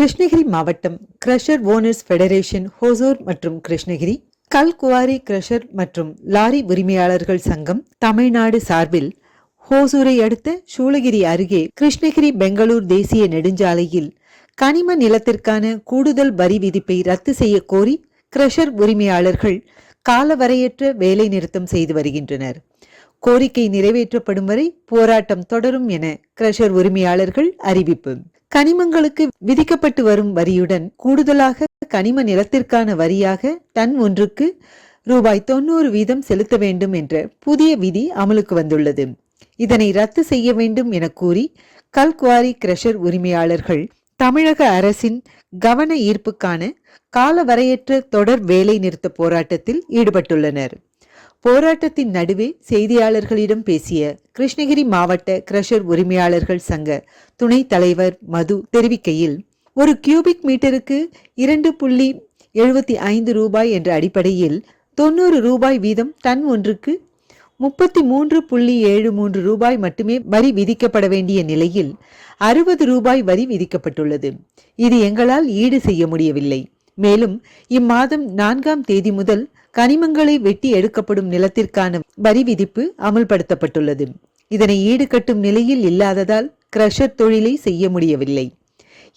கிருஷ்ணகிரி மாவட்டம் crusher owners federation Hosur மற்றும் கிருஷ்ணகிரி கல்குவாரி கிரஷர் மற்றும் லாரி உரிமையாளர்கள் சங்கம் தமிழ்நாடு சார்பில் ஹோசூரை அடுத்த சூளகிரி அருகே கிருஷ்ணகிரி பெங்களூர் தேசிய நெடுஞ்சாலையில் கனிம நிலத்திற்கான கூடுதல் வரி விதிப்பை ரத்து செய்ய கோரி கிரஷர் உரிமையாளர்கள் காலவரையற்ற வேலை நிறுத்தம் செய்து வருகின்றனர். கோரிக்கை நிறைவேற்றப்படும் வரை போராட்டம் தொடரும் என கிரஷர் உரிமையாளர்கள் அறிவிப்பு. கனிமங்களுக்கு விதிக்கப்பட்டு வரும் வரியுடன் கூடுதலாக கனிம நிலத்திற்கான வரியாக டன் ஒன்றுக்கு ரூபாய் தொண்ணூறு வீதம் செலுத்த வேண்டும் என்ற புதிய விதி அமலுக்கு வந்துள்ளது. இதனை ரத்து செய்ய வேண்டும் என கூறி கல்குவாரி கிரஷர் உரிமையாளர்கள் தமிழக அரசின் கவன ஈர்ப்புக்கான காலவரையற்ற தொடர் வேலை நிறுத்த போராட்டத்தில் ஈடுபட்டுள்ளனர். போராட்டத்தின் நடுவே செய்தியாளர்களிடம் பேசிய கிருஷ்ணகிரி மாவட்ட கிரஷர் உரிமையாளர்கள் சங்க துணைத் தலைவர் மது தெரிவிக்கையில் ஒரு கியூபிக் மீட்டருக்கு இரண்டு புள்ளி எழுபத்தி ஐந்து ரூபாய் என்ற அடிப்படையில் தொண்ணூறு ரூபாய் வீதம் டன் ஒன்றுக்கு முப்பத்தி மூன்று புள்ளி ஏழு மூன்று ரூபாய் மட்டுமே வரி விதிக்கப்பட வேண்டிய நிலையில் அறுபது ரூபாய் வரி விதிக்கப்பட்டுள்ளது. இது எங்களால் ஈடு செய்ய முடியவில்லை. மேலும் இம்மாதம் நான்காம் தேதி முதல் கனிமங்களை வெட்டி எடுக்கப்படும் நிலத்திற்கான வரி விதிப்பு அமல்படுத்தப்பட்டுள்ளது. இதனை ஈடுகட்டும் நிலையில் இல்லாததால் கிரஷர் தொழிலை செய்ய முடியவில்லை.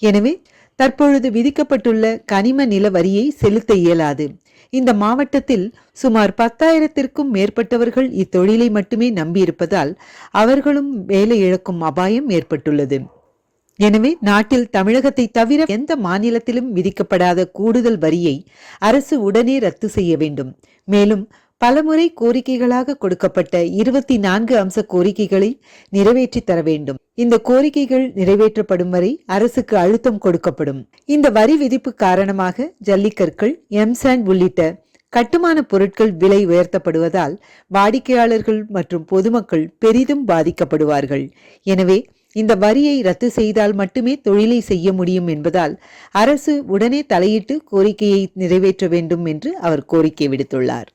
எனவே தற்பொழுது விதிக்கப்பட்டுள்ள கனிம நில வரியை செலுத்த இயலாது. இந்த மாவட்டத்தில் சுமார் பத்தாயிரத்திற்கும் மேற்பட்டவர்கள் இத்தொழிலை மட்டுமே நம்பியிருப்பதால் அவர்களும் வேலை இழக்கும் அபாயம் ஏற்பட்டுள்ளது. எனவே நாட்டில் தமிழகத்தை தவிர எந்த மாநிலத்திலும் விதிக்கப்படாத கூடுதல் வரியை அரசு உடனே ரத்து செய்ய வேண்டும். மேலும் பலமுறை கோரிக்கைகளாக கொடுக்கப்பட்ட இருபத்தி நான்கு அம்ச கோரிக்கைகளை நிறைவேற்றி தர வேண்டும். இந்த கோரிக்கைகள் நிறைவேற்றப்படும் வரை அரசுக்கு அழுத்தம் கொடுக்கப்படும். இந்த வரி விதிப்பு காரணமாக ஜல்லிக்கற்கள் எம்சாண்ட் உள்ளிட்ட கட்டுமான பொருட்கள் விலை உயர்த்தப்படுவதால் வாடிக்கையாளர்கள் மற்றும் பொதுமக்கள் பெரிதும் பாதிக்கப்படுவார்கள். எனவே இந்த வரியை ரத்து செய்தால் மட்டுமே தொழிலை செய்ய முடியும் என்பதால் அரசு உடனே தலையிட்டு கோரிக்கையை நிறைவேற்ற வேண்டும் என்று அவர் கோரிக்கை விடுத்துள்ளார்.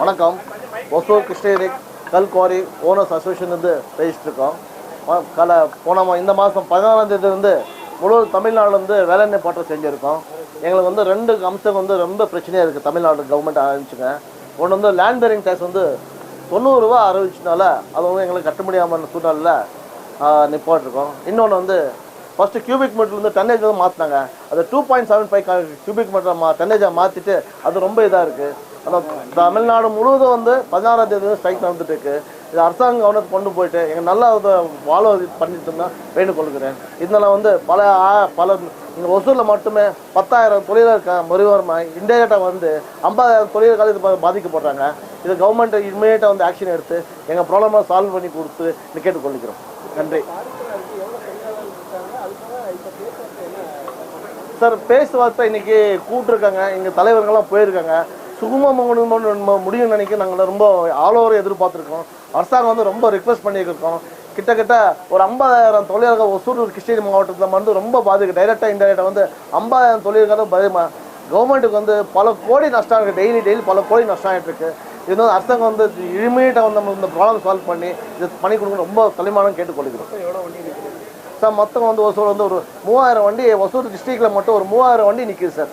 வணக்கம். ஒசூர் கிருஷ்ணகிரி கல் குவாரி ஓனர்ஸ் அசோசியேஷன்லேருந்து பேசிட்டு கல போன மா- இந்த மாதம் பதினாறாம் தேதி முழு தமிழ்நாடுலேருந்து வேலைநிலை பாட்டம் செஞ்சுருக்கோம். எங்களுக்கு வந்து ரெண்டு அம்சம் வந்து ரொம்ப பிரச்சனையாக இருக்குது தமிழ்நாடு கவர்மெண்ட் ஆரம்பிச்சுங்க. ஒன்று வந்து லேண்ட் பேரிங் டேக்ஸ் வந்து தொண்ணூறுரூவா அறிவிச்சனால அது வந்து எங்களுக்கு கட்ட முடியாமல் சூழ்நிலையில் நிப்பாட்டிருக்கோம். இன்னொன்று வந்து ஃபஸ்ட்டு கியூபிக் மீட்டர்லேருந்து டன்னேஜ் வந்து மாற்றினாங்க அது two point seven five cubic metre மா டன்னேஜாக மாற்றிட்டு அது ரொம்ப இதாக இருக்குது ஆனால் தமிழ்நாடு முழுவதும் வந்து பதினாறாம் தேதி வந்து ஸ்ட்ரைக் நடந்துட்டு இருக்கு. இது அரசாங்கம் கவனத்துக்கு கொண்டு போயிட்டு எங்கள் நல்லா இதை வாழ பண்ணிட்டு இருந்தால் வேண்டுகொள்கிறேன் இதனால் வந்து பல பல இந்த ஒசூரில் மட்டுமே பத்தாயிரம் தொழிலாளர் மறுவாரமாக இன்டெரக்டாக வந்து ஐம்பதாயிரம் தொழிலாளர்கள் இது பாதிக்கப்படுறாங்க. இது கவர்மெண்ட் இம்மிடியேட்டாக வந்து ஆக்ஷன் எடுத்து எங்கள் ப்ராப்ளமாக சால்வ் பண்ணி கொடுத்து கேட்டுக்கொள்கிறோம். நன்றி. சார் பேசுவார்த்தை இன்னைக்கு கூப்பிட்டுருக்காங்க எங்கள் தலைவர்கள்லாம் போயிருக்காங்க. சுகுமமாக முடியும்னு நினைக்க நாங்கள் ரொம்ப ஆல் ஓவர் எதிர்பார்த்துருக்கோம். அரசாங்கம் வந்து ரொம்ப ரிக்வெஸ்ட் பண்ணியிருக்கோம். கிட்டத்தட்ட ஒரு ஐம்பதாயிரம் தொழிலாளர்கள் ஒசூர் கிருஷ்ணகிரி மாவட்டத்தில் வந்து ரொம்ப பாதிக்கு டைரெக்டாக இன்டைரக்டாக வந்து ஐம்பதாயிரம் தொழிலாளர்கள் பயமா கவர்மெண்ட்டுக்கு வந்து பல கோடி நஷ்டம் இருக்குது டெய்லி டெய்லி பல கோடி நஷ்டம் ஆகிட்டு இருக்கு. இது வந்து அரசாங்கம் வந்து இமீடியட்டாக வந்து நம்ம இந்த ப்ராப்ளம் சால்வ் பண்ணி இது பண்ணி கொடுக்க ரொம்ப தலைமானம் கேட்டுக்கொள்கிறோம். சார் மொத்தம் வந்து ஒசூர் வந்து ஒரு மூவாயிரம் வண்டி ஒசூர் டிஸ்ட்ரிக்டில் மட்டும் ஒரு மூவாயிரம் வண்டி நிற்கிது சார்.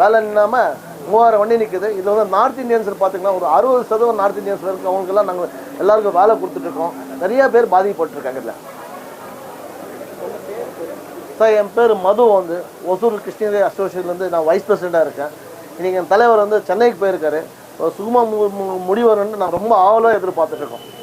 வேலை இல்லாமல் மூவாயிரம் வண்டி நிற்குது இதில் வந்து நார்த் இந்தியன்ஸ் பார்த்தீங்கன்னா ஒரு அறுபது சதவீதம் நார்த் இந்தியன்ஸ் இருக்குது அவங்களுக்கெல்லாம் நாங்கள் எல்லாருக்கும் வேலை கொடுத்துட்ருக்கோம் நிறையா பேர் பாதிக்கப்பட்டிருக்காங்க இதில். சார் என் பேர் மது வந்து. ஒசூர் கிருஷ்ணகிரி அசோசியேஷன்லேருந்து நான் வைஸ் பிரசிடெண்ட்டாக இருக்கேன். இன்றைக்கி என் தலைவர் வந்து சென்னைக்கு போயிருக்காரு. சுகுமா மு- மு- நான் ரொம்ப ஆவலாக எதிர்பார்த்துட்ருக்கோம்